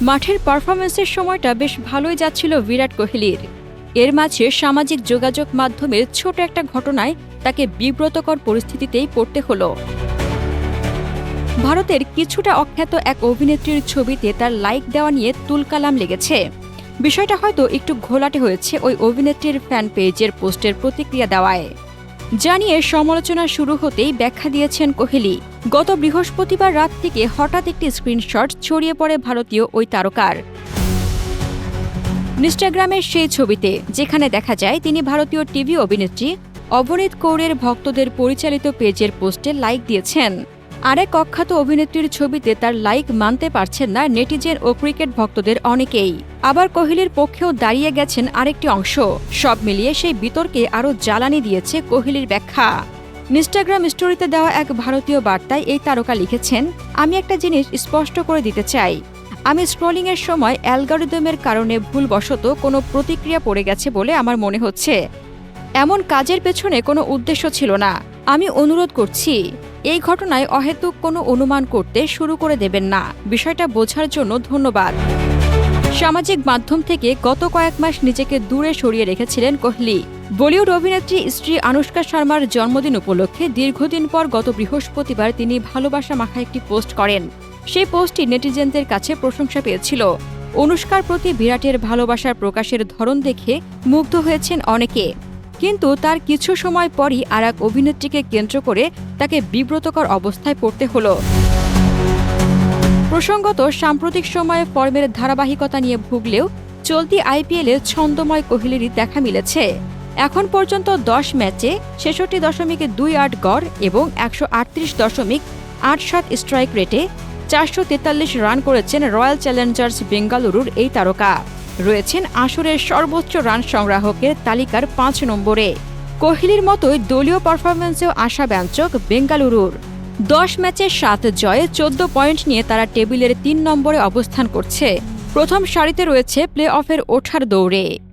মাঠের পারফরমেন্সের সময়টা বেশ ভালোই যাচ্ছিল বিরাট কোহলির। এর মাঝে সামাজিক যোগাযোগ মাধ্যমের ছোট একটা ঘটনায় তাকে বিব্রতকর পরিস্থিতিতেই পড়তে হলো। ভারতের কিছুটা অখ্যাত এক অভিনেত্রীর ছবিতে তার লাইক দেওয়া নিয়ে তুলকালাম লেগেছে। বিষয়টা হয়তো একটু ঘোলাটে হয়েছে ওই অভিনেত্রীর ফ্যান পেজের পোস্টের প্রতিক্রিয়া দেওয়ায়। জানিয়ে সমালোচনা শুরু হতেই ব্যাখ্যা দিয়েছেন কোহলি। গত বৃহস্পতিবার রাত থেকে হঠাৎ একটি স্ক্রিনশট ছড়িয়ে পড়ে ভারতীয় ওই তারকার। ইনস্টাগ্রামের সেই ছবিতে, যেখানে দেখা যায় তিনি ভারতীয় টিভি অভিনেত্রী অবনীত কৌরের ভক্তদের পরিচালিত পেজের পোস্টে লাইক দিয়েছেন। আরেক অখ্যাত অভিনেত্রীর ছবিতে তার লাইক মানতে পারছেন না নেটিজেন ও ক্রিকেট ভক্তদের অনেকেই। আবার কোহলির পক্ষেও দাঁড়িয়ে গেছেন আরেকটি অংশ। সব মিলিয়ে সেই বিতর্কে আরও জ্বালানি দিয়েছে কোহলির ব্যাখ্যা। ইনস্টাগ্রাম স্টোরিতে দেওয়া এক ভারতীয় বার্তায় এই তারকা লিখেছেন, আমি একটা জিনিস স্পষ্ট করে দিতে চাই। আমি স্ক্রলিংয়ের সময় অ্যালগোরিদমের কারণে ভুলবশত কোনো প্রতিক্রিয়া পড়ে গেছে বলে আমার মনে হচ্ছে। এমন কাজের পেছনে কোনো উদ্দেশ্য ছিল না। আমি অনুরোধ করছি, এই ঘটনায় অহেতুক কোনো অনুমান করতে শুরু করে দেবেন না। বিষয়টা বোঝার জন্য ধন্যবাদ। সামাজিক মাধ্যম থেকে গত কয়েক মাস নিজেকে দূরে সরিয়ে রেখেছিলেন কোহলি। বলিউড অভিনেত্রী স্ত্রী আনুষ্কা শর্মার জন্মদিন উপলক্ষে দীর্ঘদিন পর গত বৃহস্পতিবার তিনি ভালোবাসা মাখা একটি পোস্ট করেন। সেই পোস্টটি নেটিজেনদের কাছে প্রশংসা পেয়েছিল। অনুষ্কার প্রতি বিরাটের ভালোবাসার প্রকাশের ধরন দেখে মুগ্ধ হয়েছেন অনেকে। কিন্তু তার কিছু সময় পরই আর এক অভিনেত্রীকে কেন্দ্র করে তাকে বিব্রতকর অবস্থায় পড়তে হলো। প্রসঙ্গত, সাম্প্রতিক সময়ে ফর্মের ধারাবাহিকতা নিয়ে ভুগলেও চলতি আইপিএলে ছন্দময় কোহলিরই দেখা মিলেছে। এখন পর্যন্ত দশ ম্যাচে ছেষট্টি দশমিক দুই আট গড় এবং একশো আটত্রিশ দশমিক আট সাত স্ট্রাইক রেটে চারশো তেতাল্লিশ রান করেছেন রয়্যাল চ্যালেঞ্জার্স বেঙ্গালুরুর এই তারকা। রয়েছেন আসরের সর্বোচ্চ রান সংগ্রাহকের তালিকার পাঁচ নম্বরে। কোহলির মতোই দলীয় পারফরমেন্সেও আশাব্যঞ্জক বেঙ্গালুরুর। দশ ম্যাচে সাত জয়ে চোদ্দ পয়েন্ট নিয়ে তারা টেবিলের তিন নম্বরে অবস্থান করছে। প্রথম সারিতে রয়েছে প্লে অফের ওঠার দৌড়ে।